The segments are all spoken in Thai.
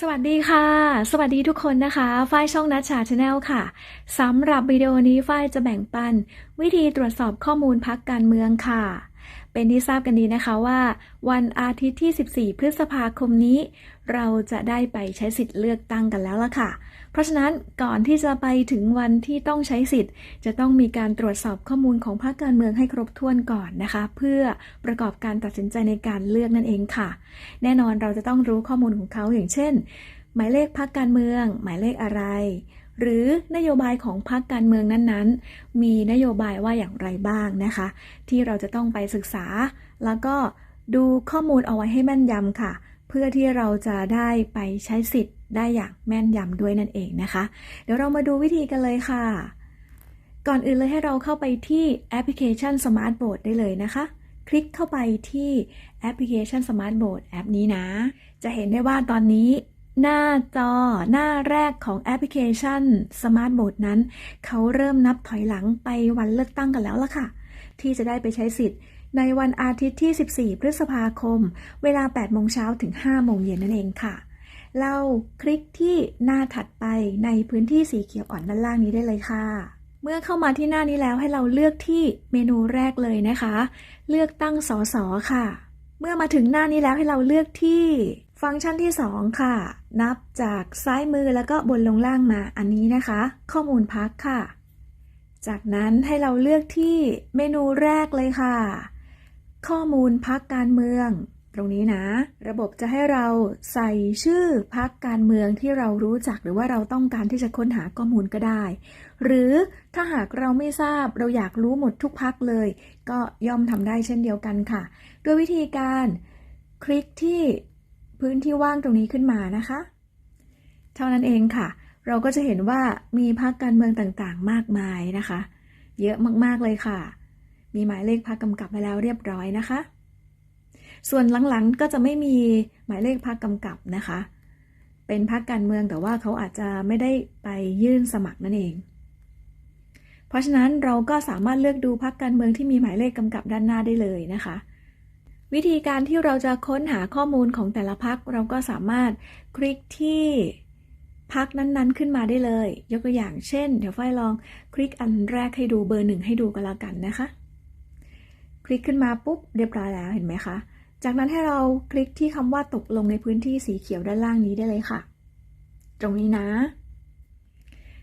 สวัสดีค่ะ สวัสดีทุกคนนะคะ ฝ้ายช่องนัชชาชาแนลค่ะสำหรับวิดีโอนี้ฝ้ายจะแบ่งปัน วิธีตรวจสอบข้อมูลพักการเมืองค่ะ เป็นที่ทราบกันดีนะคะว่า วันอาทิตย์ที่ 14 พฤษภาคมนี้ เราจะได้ไปใช้สิทธิ์เลือกตั้งกันแล้วล่ะค่ะ เพราะฉะนั้นก่อนที่จะไปถึงวันที่ต้องใช้สิทธิ์ จะต้องมีการตรวจสอบข้อมูลของพรรคการเมืองให้ครบถ้วนก่อนนะคะ เพื่อประกอบการตัดสินใจในการเลือกนั่นเองค่ะ แน่นอนเราจะต้องรู้ข้อมูลของเขาอย่างเช่น หมายเลขพรรคการเมือง หมายเลขอะไร หรือนโยบายของพรรคการเมืองนั้นๆ มีนโยบายว่าอย่างไรบ้างนะคะ ที่เราจะต้องไปศึกษา แล้วก็ดูข้อมูลเอาไว้ให้แม่นยำค่ะ เพื่อที่เราจะได้ไปใช้สิทธิ์ได้อย่างแม่นยำด้วยนั่นเองนะคะ เดี๋ยวเรามาดูวิธีกันเลยค่ะ ก่อนอื่นเลยให้เราเข้าไปที่แอปพลิเคชัน Smart Board ได้เลยนะคะ คลิกเข้าไปที่แอปพลิเคชัน Smart Board แอปนี้นะ จะเห็นได้ว่าตอนนี้ หน้าจอหน้าแรกของแอปพลิเคชัน Smart Board นั้น เขาเริ่มนับถอยหลังไปวันเลือกตั้งกันแล้วล่ะค่ะ ที่จะได้ไปใช้สิทธิ์ ในวันอาทิตย์ที่ 14 พฤษภาคม เวลา 8 โมงเช้าถึง 5 โมงเย็นนั่นเองค่ะ เราคลิกที่หน้าถัดไปในพื้นที่สีเขียวอ่อนด้านล่างนี้ได้เลยค่ะเมื่อเข้ามาที่หน้านี้แล้วให้เราเลือกที่เมนูแรกเลยนะคะ เลือกตั้งสสค่ะ เมื่อมาถึงหน้านี้แล้วให้เราเลือกที่ ฟังก์ชันที่ 2 ค่ะ นับจากซ้ายมือแล้วก็บนลงล่างมาอันนี้นะคะ ข้อมูลพักค่ะ จากนั้นให้เราเลือกที่เมนูแรกเลยค่ะ ข้อมูลพักการเมือง ตรงนี้นะ ระบบจะให้เราใส่ชื่อพักการเมืองที่เรารู้จักหรือว่าเราต้องการที่จะค้นหาข้อมูลก็ได้ หรือถ้าหากเราไม่ทราบเราอยากรู้หมดทุกพักเลย ก็ย่อมทำได้เช่นเดียวกันค่ะ ด้วยวิธีการคลิกที่ พื้นที่ว่างตรงนี้ขึ้นมานะคะ เท่านั้นเองค่ะ เราก็จะเห็นว่ามีพักการเมืองต่างๆ มากมายนะคะ เยอะมากๆเลยค่ะ มีหมายเลขพักกำกับไว้แล้วเรียบร้อยนะคะ ส่วนหลังๆก็จะไม่มีหมายเลขพักกำกับนะคะ เป็นพักการเมืองแต่ว่าเขาอาจจะไม่ได้ไปยื่นสมัครนั่นเอง เพราะฉะนั้นเราก็สามารถเลือกดูพักการเมืองที่มีหมายเลขกำกับด้านหน้าได้เลยนะคะ วิธีการที่เราจะค้นหาข้อมูลของแต่ละพักเราก็สามารถคลิกที่พักนั้นๆ ขึ้นมาได้เลย ยกตัวอย่างเช่น เดี๋ยวฝ้ายลองคลิกอันแรกให้ดูเบอร์หนึ่งให้ดูกันแล้วกันนะคะ คลิกขึ้นมาปุ๊บเรียบร้อยแล้วเห็นไหมคะ จากนั้นให้เราคลิกที่คำว่าตกลงในพื้นที่สีเขียวด้านล่างนี้ได้เลยค่ะ ตรงนี้นะ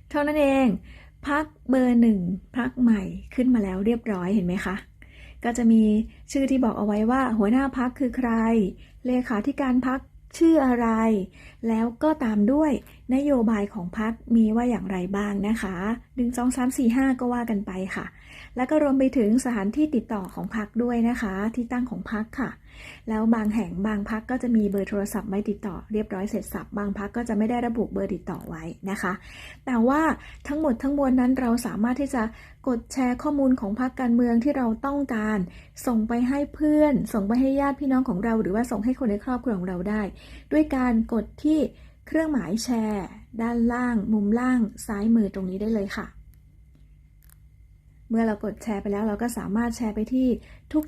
เท่านั้นเองพักเบอร์หนึ่งพักใหม่ขึ้นมาแล้วเรียบร้อยเห็นไหมคะ ก็จะมีชื่อที่บอกเอาไว้ว่า หัวหน้าพักคือใคร เลขาธิการพักชื่ออะไร แล้วก็ตามด้วยนโยบายของพักมีว่าอย่างไรบ้างนะคะ1 2 3 4 5 ก็ว่ากันไปค่ะ แล้วก็รวมไปถึงสถานที่ติดต่อของพักด้วยนะคะ ที่ตั้งของพักค่ะ แล้วบางแห่งบางพักก็จะมีเบอร์โทรศัพท์ไว้ติดต่อเรียบร้อยเสร็จสับ บางพักก็จะไม่ได้ระบุเบอร์ติดต่อไว้นะคะ แต่ว่าทั้งหมดทั้งมวลนั้นเราสามารถที่จะกดแชร์ข้อมูลของพรรคการเมืองที่เราต้องการ ส่งไปให้เพื่อน ส่งไปให้ญาติพี่น้องของเรา หรือว่าส่งให้คนในครอบครัวของเราได้ ด้วยการกดที่เครื่องหมายแชร์ ด้านล่าง มุมล่างซ้ายมือตรงนี้ได้เลยค่ะ เมื่อเรากดแชร์ไปแล้วเราก็สามารถแชร์ไปที่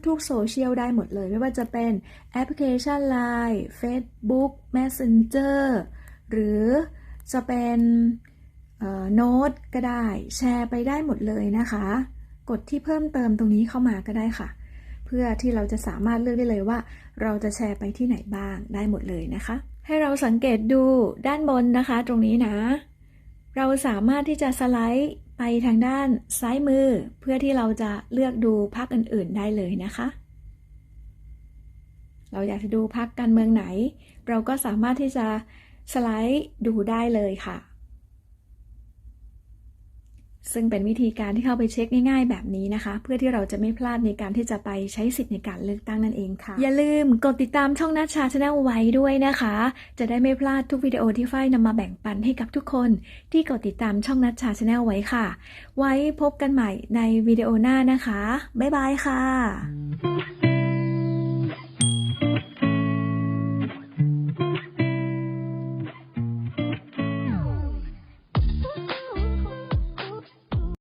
ทุกๆโซเชียลได้หมดเลย ไม่ว่าจะเป็นแอปพลิเคชัน Line Facebook Messenger หรือจะเป็นโน้ตก็ได้แชร์ไปได้หมดเลยนะคะ กดที่เพิ่มเติมตรงนี้เข้ามาก็ได้ค่ะ เพื่อที่เราจะสามารถเลือกได้เลยว่า เราจะแชร์ไปที่ไหนบ้างได้หมดเลยนะคะ ให้เราสังเกตดูด้านบนนะคะ ตรงนี้นะ เราสามารถที่จะสไลด์ ไปทางด้านซ้ายมือเพื่อที่เราจะเลือกดูพักอื่น ๆ ได้เลยนะคะ เราอยากจะดูพักการเมืองไหน เราก็สามารถที่จะสไลด์ดูได้เลยค่ะ ซึ่งเป็นวิธีการที่เข้าไปเช็คง่ายๆ แบบนี้นะคะ เพื่อที่เราจะไม่พลาดในการที่จะไปใช้สิทธิ์ในการเลือกตั้งนั่นเองค่ะ อย่าลืมกดติดตามช่องนัชชาชาแนลไว้ด้วยนะคะ จะได้ไม่พลาดทุกวิดีโอที่ฝ้ายนำมาแบ่งปันให้กับทุกคน ที่กดติดตามช่องนัชชาชาแนลไว้ค่ะ ไว้พบกันใหม่ในวิดีโอหน้านะคะบ๊ายบายค่ะ